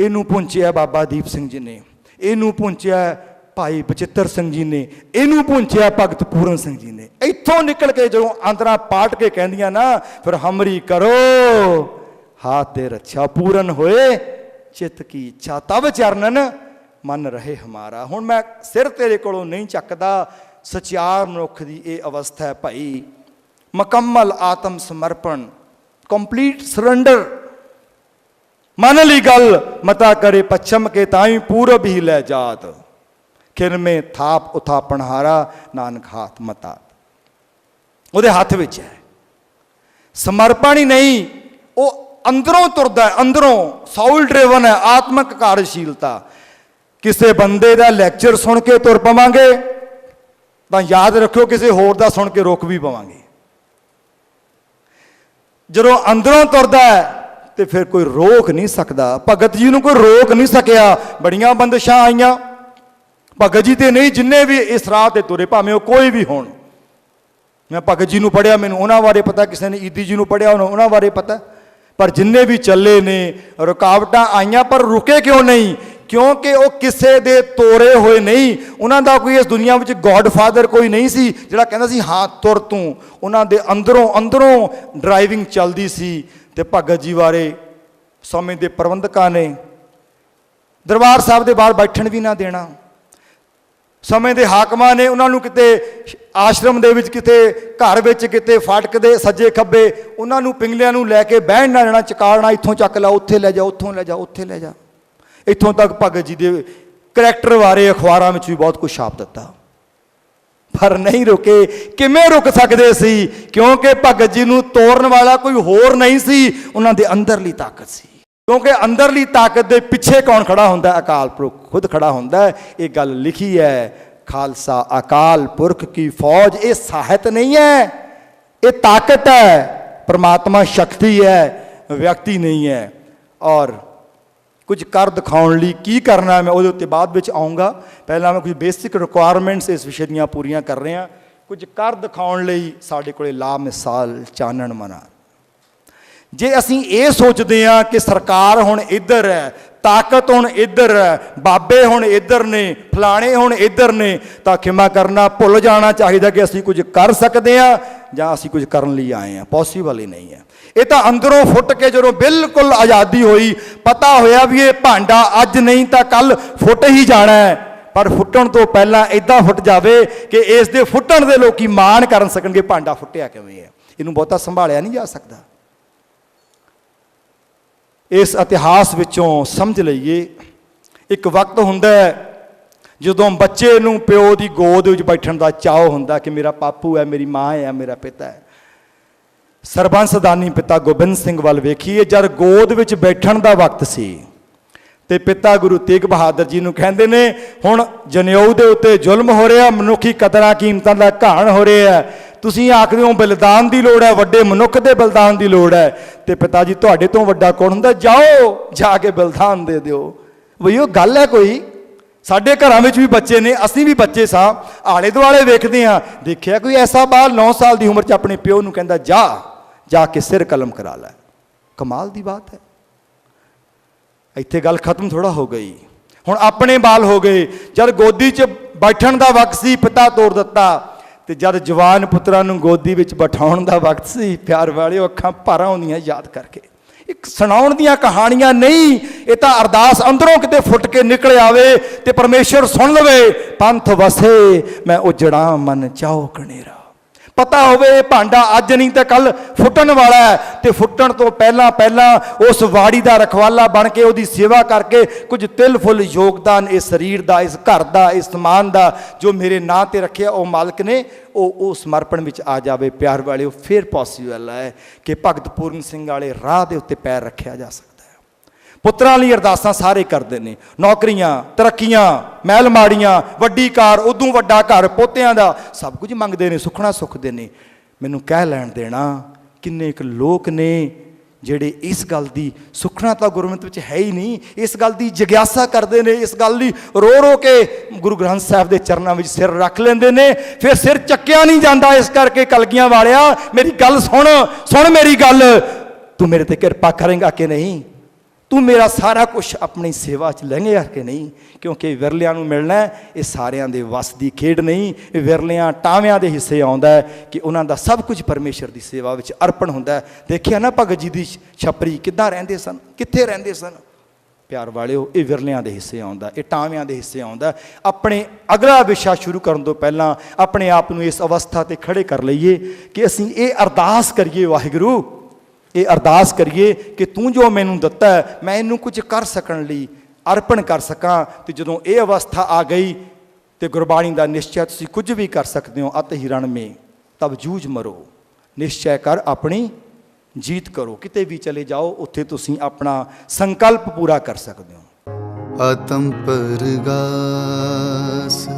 ਇਹਨੂੰ ਪੁੰਚਿਆ ਬਾਬਾ ਦੀਪ ਸਿੰਘ ਜੀ ਨੇ, ਇਹਨੂੰ ਪੁੰਚਿਆ ਭਾਈ ਬਚਿੱਤਰ ਸਿੰਘ ਜੀ ਨੇ, ਇਹਨੂੰ ਪੁੰਚਿਆ ਭਗਤ ਪੂਰਨ ਸਿੰਘ ਜੀ ਨੇ। ਇੱਥੋਂ ਨਿਕਲ ਕੇ ਜਦੋਂ ਅੰਦਰਾਂ ਪਾਟ ਕੇ ਕਹਿੰਦੀਆਂ ਨਾ, ਫਿਰ ਹਮਰੀ ਕਰੋ, ਹਾਥ ਤੇ ਰੱਛਾ ਪੂਰਨ ਹੋਏ, ਚਿੱਤ ਕੀ ਇੱਛਾ ਤਬ ਚਰਨਨ, ਮਨ ਰਹੇ ਹਮਾਰਾ। ਹੁਣ ਮੈਂ ਸਿਰ ਤੇਰੇ ਕੋਲੋਂ ਨਹੀਂ ਚੱਕਦਾ, ਸਚਿਆਰ ਮਨੁੱਖ ਦੀ ਇਹ ਅਵਸਥਾ ਹੈ ਭਾਈ। ਮੁਕੰਮਲ ਆਤਮ ਸਮਰਪਣ ਕੰਪਲੀਟ ਸਰੈਂਡਰ ਮਨ ਲਈ ਗੱਲ, ਮਤਾ ਕਰੇ ਪੱਛਮ ਕੇ ਤਾਈ ਪੂਰਬ ਹੀ ਲੈ ਜਾਤ। ਕਿਰਮੇ ਥਾਪ ਉਥਾ ਹਾਰਾ ਨਾਨਕ ਹਾਥ ਮਤਾ ਉਹਦੇ ਹੱਥ ਵਿੱਚ ਹੈ। ਸਮਰਪਣ ਹੀ ਨਹੀਂ, ਉਹ ਅੰਦਰੋਂ ਤੁਰਦਾ ਹੈ, ਅੰਦਰੋਂ। ਸਾਊਲ ਡਰਿਵਨ ਹੈ, ਆਤਮਿਕ ਕਾਰਜਸ਼ੀਲਤਾ। ਕਿਸੇ ਬੰਦੇ ਦਾ ਲੈਕਚਰ ਸੁਣ ਕੇ ਤੁਰ ਪਵਾਂਗੇ, ਤਾਂ ਯਾਦ ਰੱਖਿਓ ਕਿਸੇ ਹੋਰ ਦਾ ਸੁਣ ਕੇ ਰੁਕ ਵੀ ਪਵਾਂਗੇ। ਜਦੋਂ ਅੰਦਰੋਂ ਤੁਰਦਾ ਹੈ ਤੇ ਫਿਰ ਕੋਈ ਰੋਕ ਨਹੀਂ ਸਕਦਾ। ਭਗਤ ਜੀ ਨੂੰ ਕੋਈ ਰੋਕ ਨਹੀਂ ਸਕਿਆ। ਬੜੀਆਂ ਬੰਦਸ਼ਾਂ ਆਈਆਂ। ਭਗਤ ਜੀ ਤੇ ਨਹੀਂ, ਜਿੰਨੇ ਵੀ ਇਸ ਰਾਹ ਤੇ ਤੁਰੇ, ਭਾਵੇਂ ਉਹ ਕੋਈ ਵੀ ਹੋਣ। ਮੈਂ ਭਗਤ ਜੀ ਨੂੰ ਪੜਿਆ ਮੈਨੂੰ ਉਹਨਾਂ ਬਾਰੇ ਪਤਾ, ਕਿਸੇ ਨੇ ਈਦੀ ਜੀ ਨੂੰ ਪੜਿਆ ਉਹਨਾਂ ਉਹਨਾਂ ਬਾਰੇ ਪਤਾ। ਪਰ ਜਿੰਨੇ ਵੀ ਚੱਲੇ ਨੇ, ਰੁਕਾਵਟਾਂ ਆਈਆਂ, ਪਰ ਰੁਕੇ ਕਿਉਂ ਨਹੀਂ? ਕਿਉਂਕਿ ਉਹ ਕਿਸੇ ਦੇ ਤੋਰੇ ਹੋਏ ਨਹੀਂ। ਉਹਨਾਂ ਦਾ ਕੋਈ ਇਸ ਦੁਨੀਆ ਵਿੱਚ ਗੋਡਫਾਦਰ ਕੋਈ ਨਹੀਂ ਸੀ, ਜਿਹੜਾ ਕਹਿੰਦਾ ਸੀ, ਹਾਂ, ਤੁਰ ਤੂੰ। ਉਹਨਾਂ ਦੇ ਅੰਦਰੋਂ ਅੰਦਰੋਂ ਡਰਾਈਵਿੰਗ ਚੱਲਦੀ ਸੀ। ਤੇ ਭਗਤ ਜੀ ਬਾਰੇ ਸਮੇਂ ਦੇ ਪ੍ਰਬੰਧਕਾਂ ਨੇ ਦਰਬਾਰ ਸਾਹਿਬ ਦੇ ਬਾਹਰ ਬੈਠਣ ਵੀ ਨਾ ਦੇਣਾ। ਸਮੇਂ ਦੇ ਹਾਕਮਾਂ ਨੇ ਉਹਨਾਂ ਨੂੰ ਕਿਤੇ ਆਸ਼ਰਮ ਦੇ ਵਿੱਚ ਕਿਤੇ ਘਰ ਵਿੱਚ ਕਿਤੇ ਫਾਟਕ ਦੇ ਸੱਜੇ ਖੱਬੇ ਉਹਨਾਂ ਨੂੰ ਪਿੰਗਲਿਆਂ ਨੂੰ ਲੈ ਕੇ ਬਹਿਣ ਨਾ ਲੈਣਾ ਚਕਾਲਣਾ, ਇੱਥੋਂ ਚੱਕ ਲਾ, ਉੱਥੇ ਲੈ ਜਾ, ਉੱਥੋਂ ਲੈ ਜਾ, ਉੱਥੇ ਲੈ ਜਾ। ਇੱਥੋਂ ਤੱਕ ਭਗਤ ਜੀ ਦੇ ਕਰੈਕਟਰ ਬਾਰੇ ਅਖਬਾਰਾਂ ਵਿੱਚ ਵੀ ਬਹੁਤ ਕੁਝ ਛਾਪ ਦਿੱਤਾ। ਪਰ ਨਹੀਂ ਰੁਕੇ। ਕਿਵੇਂ ਰੁਕ ਸਕਦੇ ਸੀ? ਕਿਉਂਕਿ ਭਗਤ ਜੀ ਨੂੰ ਤੋੜਨ ਵਾਲਾ ਕੋਈ ਹੋਰ ਨਹੀਂ ਸੀ, ਉਹਨਾਂ ਦੇ ਅੰਦਰਲੀ ਤਾਕਤ ਸੀ। ਕਿਉਂਕਿ ਅੰਦਰਲੀ ਤਾਕਤ ਦੇ ਪਿੱਛੇ ਕੌਣ ਖੜਾ ਹੁੰਦਾ? ਅਕਾਲ ਪੁਰਖ ਖੁਦ ਖੜਾ ਹੁੰਦਾ ਇਹ ਗੱਲ ਲਿਖੀ ਹੈ, ਖਾਲਸਾ ਅਕਾਲ ਪੁਰਖ ਕੀ ਫੌਜ, ਇਹ ਸਾਹਿਤ ਨਹੀਂ ਹੈ। ਇਹ ਤਾਕਤ ਹੈ, ਪ੍ਰਮਾਤਮਾ ਸ਼ਕਤੀ ਹੈ, ਵਿਅਕਤੀ ਨਹੀਂ ਹੈ। ਔਰ ਕੁਝ ਕਰ ਦਿਖਾਉਣ ਲਈ ਕੀ ਕਰਨਾ ਮੈਂ ਉਹਦੇ ਉੱਤੇ ਬਾਅਦ ਵਿੱਚ ਆਉਂਗਾ। ਪਹਿਲਾਂ ਮੈਂ ਕੁਝ ਬੇਸਿਕ ਰਿਕੁਆਇਰਮੈਂਟਸ ਇਸ ਵਿਸ਼ੇ ਦੀਆਂ ਪੂਰੀਆਂ ਕਰ ਰਿਹਾ। ਕੁਝ ਕਰ ਦਿਖਾਉਣ ਲਈ ਸਾਡੇ ਕੋਲੇ ਲਾ ਮਿਸਾਲ ਚਾਨਣ ਮਨਾ। ਜੇ ਅਸੀਂ ਇਹ ਸੋਚਦੇ ਹਾਂ ਕਿ ਸਰਕਾਰ ਹੁਣ ਇੱਧਰ ਹੈ, ਤਾਕਤ ਹੁਣ ਇੱਧਰ ਹੈ, ਬਾਬੇ ਹੁਣ ਇੱਧਰ ਨੇ, ਫਲਾਣੇ ਹੁਣ ਇੱਧਰ ਨੇ, ਤਾਂ ਖਿਮਾ ਕਰਨਾ ਭੁੱਲ ਜਾਣਾ ਚਾਹੀਦਾ ਕਿ ਅਸੀਂ ਕੁਝ ਕਰ ਸਕਦੇ ਹਾਂ ਜਾਂ ਅਸੀਂ ਕੁਝ ਕਰਨ ਲਈ ਆਏ ਹਾਂ। ਪੋਸੀਬਲ ਹੀ ਨਹੀਂ ਹੈ। ਇਹ ਤਾਂ ਅੰਦਰੋਂ ਫੁੱਟ ਕੇ ਜਦੋਂ ਬਿਲਕੁਲ ਆਜ਼ਾਦੀ ਹੋਈ, ਪਤਾ ਹੋਇਆ ਵੀ ਇਹ ਭਾਂਡਾ ਅੱਜ ਨਹੀਂ ਤਾਂ ਕੱਲ ਫੁੱਟ ਹੀ ਜਾਣਾ ਹੈ। ਪਰ ਫੁੱਟਣ ਤੋਂ ਪਹਿਲਾਂ ਇਦਾਂ ਫੁੱਟ ਜਾਵੇ ਕਿ ਇਸ ਦੇ ਫੁੱਟਣ ਦੇ ਲੋਕੀ ਮਾਣ ਕਰਨ ਸਕਣਗੇ, ਭਾਂਡਾ ਫੁੱਟਿਆ ਕਿਵੇਂ ਹੈ। ਇਹਨੂੰ ਬਹੁਤਾ ਸੰਭਾਲਿਆ ਨਹੀਂ ਜਾ ਸਕਦਾ। ਇਸ ਇਤਿਹਾਸ ਵਿੱਚੋਂ ਸਮਝ ਲਈਏ, ਇੱਕ ਵਕਤ ਹੁੰਦਾ ਹੈ ਜਦੋਂ ਬੱਚੇ ਨੂੰ ਪਿਓ ਦੀ ਗੋਦ ਵਿੱਚ ਬੈਠਣ ਦਾ ਚਾਅ ਹੁੰਦਾ ਕਿ ਮੇਰਾ ਪਾਪੂ ਹੈ, ਮੇਰੀ ਮਾਂ ਹੈ, ਮੇਰਾ ਪਿਤਾ ਹੈ। ਸਰਬੰਸਦਾਨੀ ਪਿਤਾ ਗੋਬਿੰਦ ਸਿੰਘ ਵੱਲ ਵੇਖੀਏ, ਜਦ ਗੋਦ ਵਿੱਚ ਬੈਠਣ ਦਾ ਵਕਤ ਸੀ ਤੇ ਪਿਤਾ ਗੁਰੂ ਤੇਗ ਬਹਾਦਰ ਜੀ ਨੂੰ ਕਹਿੰਦੇ ਨੇ, ਹੁਣ ਜਨੇਊ ਦੇ ਉੱਤੇ ਜ਼ੁਲਮ ਹੋ ਰਿਹਾ, ਮਨੁੱਖੀ ਕਦਰਾਂ ਕੀਮਤਾਂ ਦਾ ਘਾਣ ਹੋ ਰਿਹਾ ਤੁਸੀਂ ਆਖਦੇ ਹੋ ਬਲਿਦਾਨ ਦੀ ਲੋੜ ਹੈ, ਵੱਡੇ ਮਨੁੱਖ ਦੇ ਬਲਿਦਾਨ ਦੀ ਲੋੜ ਹੈ। ਤੇ ਪਿਤਾ ਜੀ, ਤੁਹਾਡੇ ਤੋਂ ਵੱਡਾ ਕੌਣ ਹੁੰਦਾ? ਜਾਓ, ਜਾ ਕੇ ਬਲਿਦਾਨ ਦੇ ਦਿਓ। ਬਈ ਉਹ ਗੱਲ ਹੈ ਕੋਈ? ਸਾਡੇ ਘਰਾਂ ਵਿੱਚ ਵੀ ਬੱਚੇ ਨੇ, ਅਸੀਂ ਵੀ ਬੱਚੇ ਸਾਂ। ਆਲੇ ਦੁਆਲੇ ਵੇਖਦੇ ਹਾਂ। ਦੇਖਿਆ ਕੋਈ ਐਸਾ ਬਾਲ 9 ਸਾਲ ਦੀ ਉਮਰ 'ਚ ਆਪਣੇ ਪਿਓ ਨੂੰ ਕਹਿੰਦਾ, ਜਾ ਜਾ ਕੇ ਸਿਰ ਕਲਮ ਕਰਾ ਲੈ। ਕਮਾਲ ਦੀ ਬਾਤ ਹੈ। ਇੱਥੇ ਗੱਲ ਖਤਮ ਥੋੜਾ ਹੋ ਗਈ। ਹੁਣ ਆਪਣੇ ਬਾਲ ਹੋ ਗਏ। ਜਦ ਗੋਦੀ 'ਚ ਬੈਠਣ ਦਾ ਵਕਤ ਸੀ, ਪਿਤਾ ਤੋੜ ਦਿੱਤਾ। ਤੇ ਜਦ ਜਵਾਨ ਪੁੱਤਰਾਂ ਨੂੰ ਗੋਦੀ ਵਿੱਚ ਬਿਠਾਉਣ ਦਾ ਵਕਤ ਸੀ, ਪਿਆਰ ਵਾਲਿਓ ਅੱਖਾਂ ਭਰ ਆਉਂਦੀਆਂ ਯਾਦ ਕਰਕੇ। ਇੱਕ ਸੁਣਾਉਣ ਦੀਆਂ ਕਹਾਣੀਆਂ ਨਹੀਂ, ਇਹ ਤਾਂ ਅਰਦਾਸ ਅੰਦਰੋਂ ਕਿਤੇ ਫੁੱਟ ਕੇ ਨਿਕਲ ਆਵੇ ਤੇ ਪਰਮੇਸ਼ਰ ਸੁਣ ਲਵੇ, ਪੰਥ ਵਸੇ, ਮੈਂ ਉਜੜਾ ਮਨ ਚਾਹੋ ਕਨੇਰਾ। ਪਤਾ ਹੋਵੇ ਇਹ ਭਾਂਡਾ ਅੱਜ ਨਹੀਂ ਤਾਂ ਕੱਲ ਫੁੱਟਣ ਵਾਲਾ ਹੈ। ਤੇ ਫੁੱਟਣ ਤੋਂ ਪਹਿਲਾਂ ਪਹਿਲਾਂ ਉਸ ਵਾੜੀ ਦਾ ਰਖਵਾਲਾ ਬਣ ਕੇ ਉਹਦੀ ਸੇਵਾ ਕਰਕੇ ਕੁਝ ਤਿਲ ਫੁੱਲ ਯੋਗਦਾਨ ਇਸ ਸਰੀਰ ਦਾ, ਇਸ ਘਰ ਦਾ, ਇਸ ਸਮਾਨ ਦਾ ਜੋ ਮੇਰੇ ਨਾਂ ਤੇ ਰੱਖਿਆ ਉਹ ਮਾਲਕ ਨੇ, ਉਹ ਉਹ ਸਮਰਪਣ ਵਿੱਚ ਆ ਜਾਵੇ। ਪਿਆਰ ਵਾਲਿਓ, ਫਿਰ ਪੋਸੀਬਲ ਹੈ ਕਿ ਭਗਤ ਪੂਰਨ ਸਿੰਘ ਵਾਲੇ ਰਾਹ ਦੇ ਉੱਤੇ ਪੈਰ ਰੱਖਿਆ ਜਾ ਸਕੇ। ਪੁੱਤਰਾਂ ਲਈ ਅਰਦਾਸਾਂ ਸਾਰੇ ਕਰਦੇ ਨੇ। ਨੌਕਰੀਆਂ, ਤਰੱਕੀਆਂ, ਮਹਿਲ ਮਾੜੀਆਂ, ਵੱਡੀ ਕਾਰ, ਉਦੋਂ ਵੱਡਾ ਘਰ, ਪੋਤਿਆਂ ਦਾ ਸਭ ਕੁਝ ਮੰਗਦੇ ਨੇ, ਸੁਖਣਾ ਸੁਖਦੇ ਨੇ। ਮੈਨੂੰ ਕਹਿ ਲੈਣ ਦੇਣਾ, ਕਿੰਨੇ ਕੁ ਲੋਕ ਨੇ ਜਿਹੜੇ ਇਸ ਗੱਲ ਦੀ ਸੁਖਣਾ ਤਾਂ ਗੁਰਮਤਿ ਵਿੱਚ ਹੈ ਹੀ ਨਹੀਂ, ਇਸ ਗੱਲ ਦੀ ਜਗਿਆਸਾ ਕਰਦੇ ਨੇ, ਇਸ ਗੱਲ ਦੀ ਰੋ ਰੋ ਕੇ ਗੁਰੂ ਗ੍ਰੰਥ ਸਾਹਿਬ ਦੇ ਚਰਨਾਂ ਵਿੱਚ ਸਿਰ ਰੱਖ ਲੈਂਦੇ ਨੇ। ਫਿਰ ਸਿਰ ਚੱਕਿਆ ਨਹੀਂ ਜਾਂਦਾ ਇਸ ਕਰਕੇ ਕਲਗੀਆਂ ਵਾਲਿਆ, ਮੇਰੀ ਗੱਲ ਸੁਣ ਸੁਣ ਮੇਰੀ ਗੱਲ, ਤੂੰ ਮੇਰੇ ਤੇ ਕਿਰਪਾ ਕਰੇਂਗਾ ਕਿ ਨਹੀਂ? ਤੂੰ ਮੇਰਾ ਸਾਰਾ ਕੁਝ ਆਪਣੀ ਸੇਵਾ 'ਚ ਲੈਂਗੇ ਕਿ ਨਹੀਂ? ਕਿਉਂਕਿ ਵਿਰਲਿਆਂ ਨੂੰ ਮਿਲਣਾ ਇਹ ਸਾਰਿਆਂ ਦੇ ਵਸ ਦੀ ਖੇਡ ਨਹੀਂ, ਇਹ ਵਿਰਲਿਆਂ ਟਾਵਿਆਂ ਦੇ ਹਿੱਸੇ ਆਉਂਦਾ ਕਿ ਉਹਨਾਂ ਦਾ ਸਭ ਕੁਝ ਪਰਮੇਸ਼ਰ ਦੀ ਸੇਵਾ ਵਿੱਚ ਅਰਪਣ ਹੁੰਦਾ ਦੇਖਿਆ ਨਾ ਭਗਤ ਜੀ ਦੀ ਛਪਰੀ ਕਿੱਦਾਂ ਰਹਿੰਦੇ ਸਨ? ਕਿੱਥੇ ਰਹਿੰਦੇ ਸਨ? ਪਿਆਰ ਵਾਲਿਓ, ਇਹ ਵਿਰਲਿਆਂ ਦੇ ਹਿੱਸੇ ਆਉਂਦਾ ਇਹ ਟਾਵਿਆਂ ਦੇ ਹਿੱਸੇ ਆਉਂਦਾ ਆਪਣੇ ਅਗਲਾ ਵਿਸ਼ਾ ਸ਼ੁਰੂ ਕਰਨ ਤੋਂ ਪਹਿਲਾਂ ਆਪਣੇ ਆਪ ਨੂੰ ਇਸ ਅਵਸਥਾ ਤੇ ਖੜੇ ਕਰ ਲਈਏ ਕਿ ਅਸੀਂ ਇਹ ਅਰਦਾਸ ਕਰੀਏ ਵਾਹਿਗੁਰੂ ਇਹ ਅਰਦਾਸ ਕਰੀਏ ਕਿ ਤੂੰ ਜੋ ਮੈਨੂੰ ਦਿੱਤਾ ਮੈਂ ਇਹਨੂੰ ਕੁਝ ਕਰ ਸਕਣ ਲਈ ਅਰਪਣ ਕਰ ਸਕਾਂ। ਤੇ ਜਦੋਂ ਇਹ ਅਵਸਥਾ ਆ ਗਈ ਤੇ ਗੁਰਬਾਣੀ ਦਾ ਨਿਸ਼ਚੈ ਤੁਸੀਂ ਕੁਝ ਵੀ ਕਰ ਸਕਦੇ ਹੋ, ਅਤ ਹਿਰਣ ਮੇ। ਤਬ ਜੂਝ ਮਰੋ। ਨਿਸ਼ਚੈ ਕਰ ਆਪਣੀ ਜੀਤ ਕਰੋ। ਕਿਤੇ ਵੀ ਚਲੇ ਜਾਓ, ਉੱਥੇ ਤੁਸੀਂ ਆਪਣਾ ਸੰਕਲਪ ਪੂਰਾ ਕਰ ਸਕਦੇ ਹੋ। ਆਤਮ ਪਰਗਾਸ